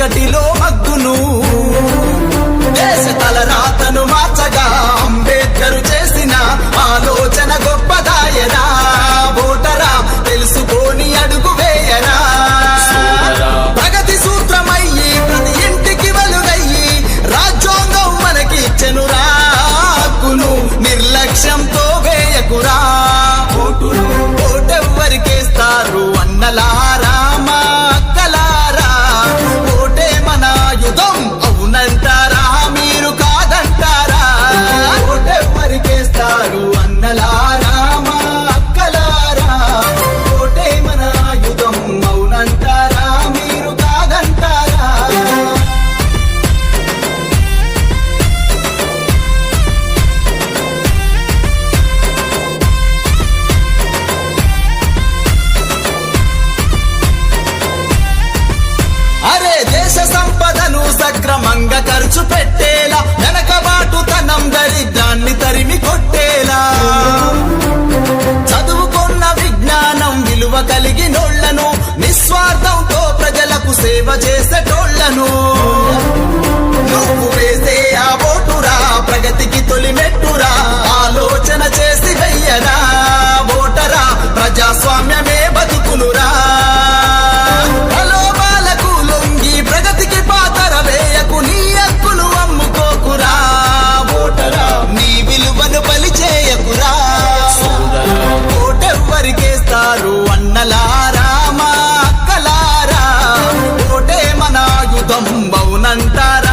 బతుకులన్నీ మంగ ఖర్చు పెట్టేలా వెనకబాటు తనం దరిద్ర అవునంటారా